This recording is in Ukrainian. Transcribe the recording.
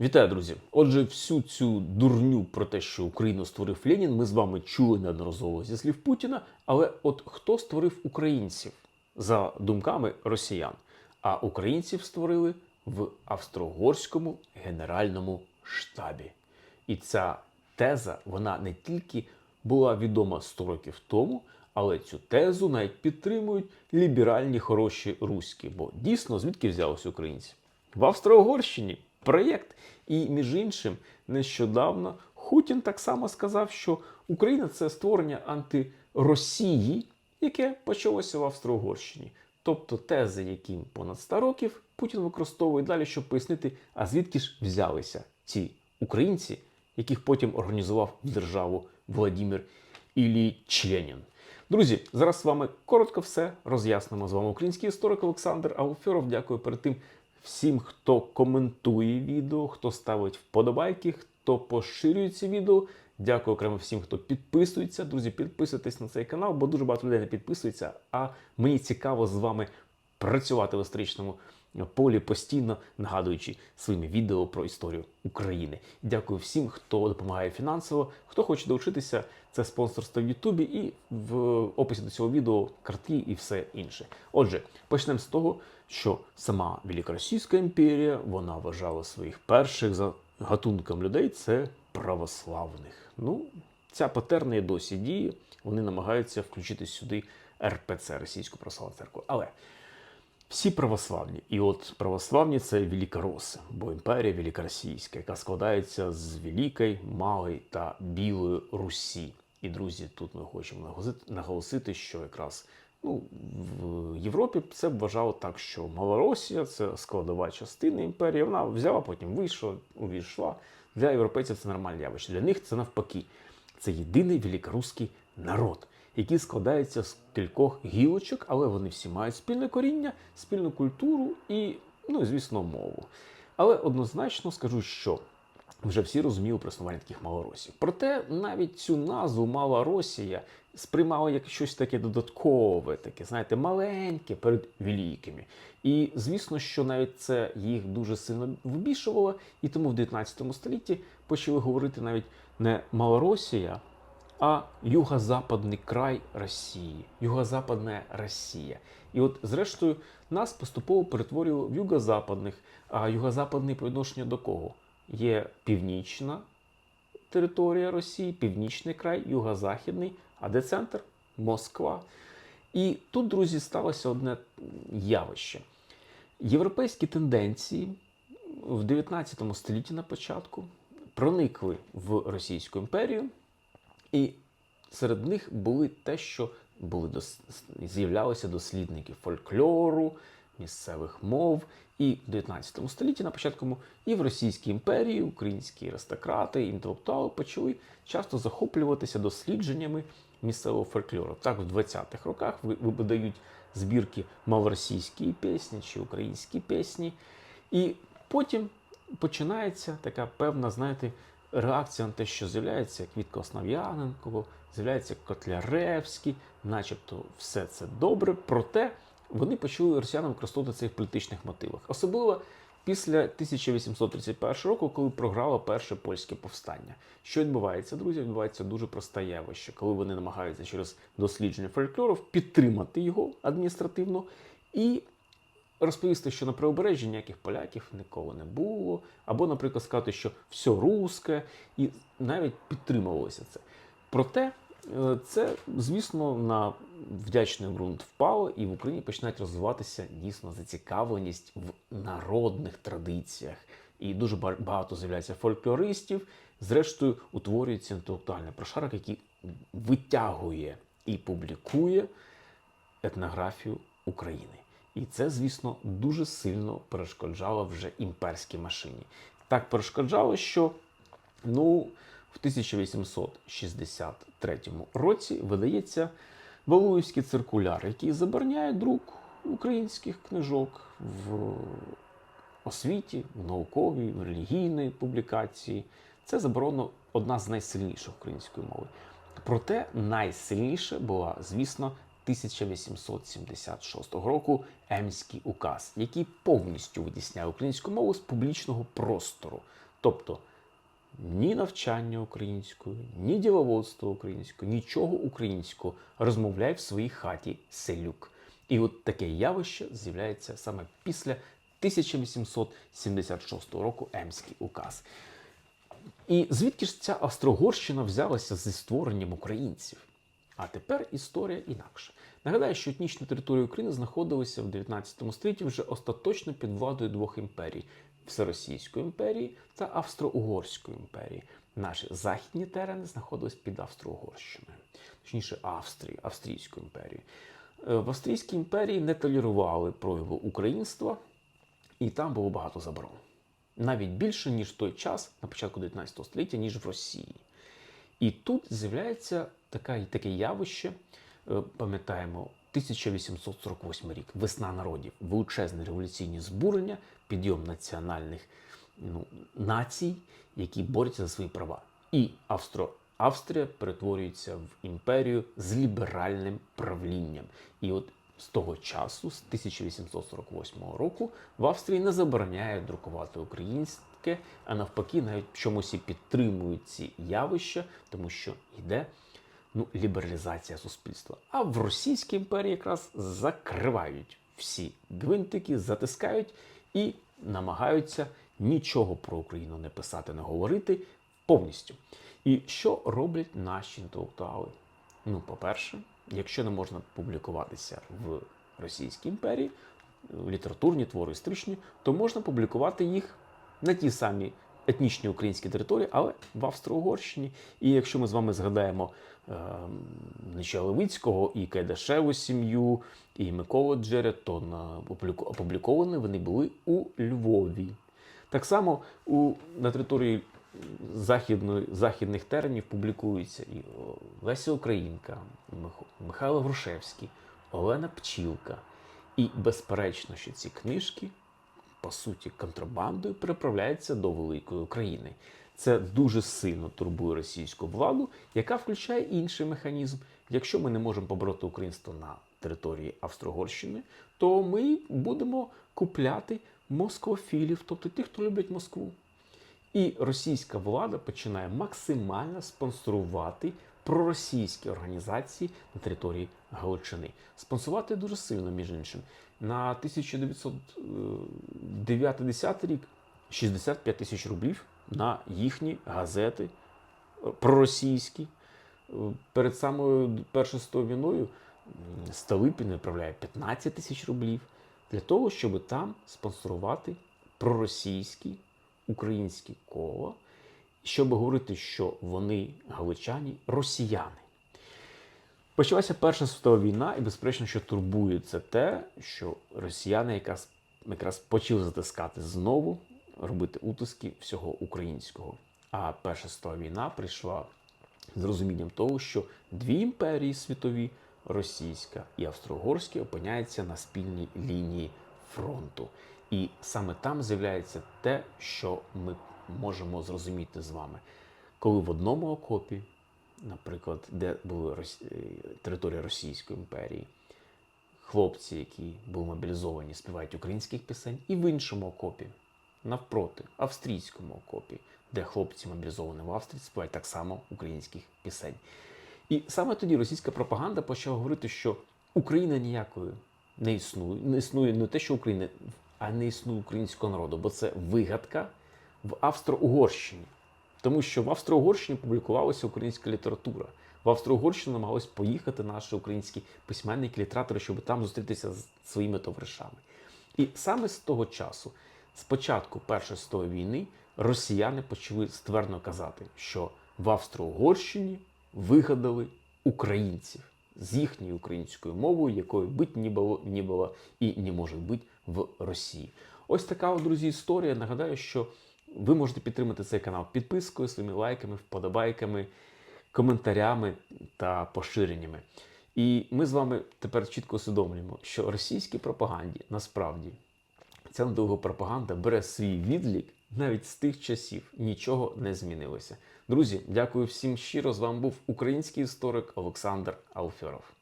Вітаю, друзі! Отже, всю цю дурню про те, що Україну створив Ленін, ми з вами чули неодноразово зі слів Путіна. Але от хто створив українців за думками росіян? А українців створили в Австро-Угорському генеральному штабі. І ця теза вона не тільки була відома 100 років тому, але цю тезу навіть підтримують ліберальні хороші руські. Бо дійсно звідки взялися українці? В Австро-Угорщині проєкт. І між іншим, нещодавно Хутін так само сказав, що Україна це створення антиросії, яке почалося в Австро-Угорщині. Тобто тези, яким понад 100 років Путін використовує далі, щоб пояснити, а звідки ж взялися ці українці, яких потім організував державу Владимир Іллічленін. Друзі, зараз з вами коротко все роз'яснимо. З вами український історик Олександр Ауферов. Дякую перед тим всім, хто коментує відео, хто ставить вподобайки, хто поширює ці відео. Дякую окремо всім, хто підписується. Друзі, підписуйтесь на цей канал, бо дуже багато людей не підписується. А мені цікаво з вами працювати в історичному полі, постійно нагадуючи своїми відео про історію України. Дякую всім, хто допомагає фінансово, хто хоче долучитися. Це спонсорство в Ютубі і в описі до цього відео картки і все інше. Отже, почнемо з того, що сама Великоросійська імперія вона вважала своїх перших за гатунком людей це православних. Ну, ця патерна і досі діє. Вони намагаються включити сюди РПЦ Російську православну церкву. Але всі православні, і от православні це великороси, бо імперія великоросійська, яка складається з Великої, Малої та Білої Русі. І друзі, тут ми хочемо наголосити- що якраз ну, в Європі це вважало так, що Малоросія це складова частина імперії. Вона взяла, потім вийшла, увійшла. Для європейців це нормальне явище. Для них це навпаки. Це єдиний великоруський народ, який складається з кількох гілочок, але вони всі мають спільне коріння, спільну культуру і, ну звісно, мову. Але однозначно скажу, що вже всі розуміли про існування таких малоросів. Проте навіть цю назву Мала Росія сприймали як щось таке додаткове, таке, знаєте, маленьке перед великими. І звісно, що навіть це їх дуже сильно вибішувало, і тому в 19 столітті почали говорити навіть не Малоросія, а юго-западний край Росії, юго-западна Росія. І от, зрештою, нас поступово перетворювали в юго-западних, а юго-западний по відношенню до кого? Є північна територія Росії, північний край, юго-західний, а де центр? Москва. І тут, друзі, сталося одне явище. Європейські тенденції в 19 столітті на початку проникли в Російську імперію, і серед них були те, що були дос... з'являлися дослідники фольклору, місцевих мов. І в 19 столітті, на початку, і в Російській імперії українські аристократи, інтелектуали почали часто захоплюватися дослідженнями місцевого фольклору. Так, в 20-х роках ви- видають збірки малоросійські пісні чи українські пісні. І потім починається така певна, знаєте, реакція на те, що з'являється Квітка Основ'яненко, з'являється Котляревський, начебто все це добре. Проте вони почали росіяни використовувати це в політичних мотивах. Особливо після 1831 року, коли програло перше польське повстання. Що відбувається, друзі? Відбувається дуже просте явище, коли вони намагаються через дослідження фольклору підтримати його адміністративно і розповісти, що на правобережжі ніяких поляків ніколи не було, або, наприклад, сказати, що все русське, і навіть підтримувалося це. Проте е, це, звісно, на вдячний ґрунт впало, і в Україні починають розвиватися дійсно зацікавленість в народних традиціях. І дуже ба- багато з'являється фольклористів. Зрештою, утворюється інтелектуальний прошарок, який витягує і публікує етнографію України. І це, звісно, дуже сильно перешкоджало вже імперській машині. Так перешкоджало, що ну, в 1863 році видається Валуївський циркуляр, який забороняє друк українських книжок в освіті, в науковій, в релігійній публікації. Це заборона одна з найсильніших української мови. Проте найсильніше була, звісно, 1876 року Емський указ, який повністю витісняє українську мову з публічного простору. Тобто ні навчання українською, ні діловодство українською, нічого українського розмовляє в своїй хаті селюк. І от таке явище з'являється саме після 1876 року Емський указ. І звідки ж ця Австро-Угорщина взялася зі створенням українців? А тепер історія інакша. Нагадаю, що етнічні території України знаходилися в 19 столітті вже остаточно під владою двох імперій Всеросійської імперії та Австро-Угорської імперії. Наші західні терени знаходились під Австро-Угорщиною, точніше Австрії, Австрійською імперією. Е, В Австрійській імперії не толерували прояву українства, і там було багато заборон. Навіть більше, ніж в той час, на початку 19 століття, ніж в Росії. І тут з'являється така, таке явище, пам'ятаємо, 1848 рік, весна народів, величезне революційні збурення, підйом національних ну, націй, які борються за свої права. І Австро, Австрія перетворюється в імперію з ліберальним правлінням. І от з того часу, з 1848 року, в Австрії не забороняють друкувати українське, а навпаки, навіть чомусь і підтримують ці явища, тому що йде ну, лібералізація суспільства. А в Російській імперії якраз закривають всі гвинтики, затискають і намагаються нічого про Україну не писати, не говорити повністю. І що роблять наші інтелектуали? Ну, по-перше, якщо не можна публікуватися в Російській імперії, літературні твори історичні, то можна публікувати їх на ті самі етнічні українські території, але в Австро-Угорщині. І якщо ми з вами згадаємо е, Неча Левицького і Кайдашеву сім'ю, і Миколу Джере, то на опубліковані вони були у Львові. Так само у, на території західної, західних теренів публікуються і Леся Українка, Михайло Грушевський, Олена Пчілка. І безперечно, що ці книжки, по суті, контрабандою переправляються до великої України. Це дуже сильно турбує російську владу, яка включає інший механізм. Якщо ми не можемо побороти українство на території Австро-Угорщини, то ми будемо купляти москофілів, тобто тих, хто люблять Москву. І російська влада починає максимально спонсорувати проросійські організації на території Галичини. Спонсорувати дуже сильно, між іншим. На 1909-10 рік 65 тисяч рублів на їхні газети е, проросійські. Е, Перед самою Першою війною Столипін відправляє 15 тисяч рублів для того, щоб там спонсорувати проросійські українські кола, щоб говорити, що вони галичані, росіяни. Почалася Перша світова війна, і безперечно, що турбує це те, що росіяни якраз, якраз почали затискати знову, робити утиски всього українського. А Перша світова війна прийшла з розумінням того, що дві імперії світові, російська і австро-угорська, опиняються на спільній лінії фронту. І саме там з'являється те, що ми можемо зрозуміти з вами. Коли в одному окопі, наприклад, де була Рос- е, територія Російської імперії, хлопці, які були мобілізовані, співають українських пісень, і в іншому окопі, навпроти, австрійському окопі, де хлопці мобілізовані в Австрії, співають так само українських пісень. І саме тоді російська пропаганда почала говорити, що Україна ніякою не існує. Не існує не те, що Україна, а не існує українського народу, бо це вигадка в Австро-Угорщині. Тому що в Австро-Угорщині публікувалася українська література. В Австро-Угорщину намагались поїхати наші українські письменники, літератори, щоб там зустрітися з своїми товаришами. І саме з того часу, з початку Першої світової війни, росіяни почали ствердно казати, що в Австро-Угорщині вигадали українців з їхньою українською мовою, якою бить ні було, ні було і не може бути в Росії. Ось така, друзі, історія. Нагадаю, що ви можете підтримати цей канал підпискою, своїми лайками, вподобайками, коментарями та поширеннями. І ми з вами тепер чітко усвідомлюємо, що російській пропаганді насправді ця недовга пропаганда бере свій відлік навіть з тих часів. Нічого не змінилося. Друзі, дякую всім щиро. З вами був український історик Олександр Алферов.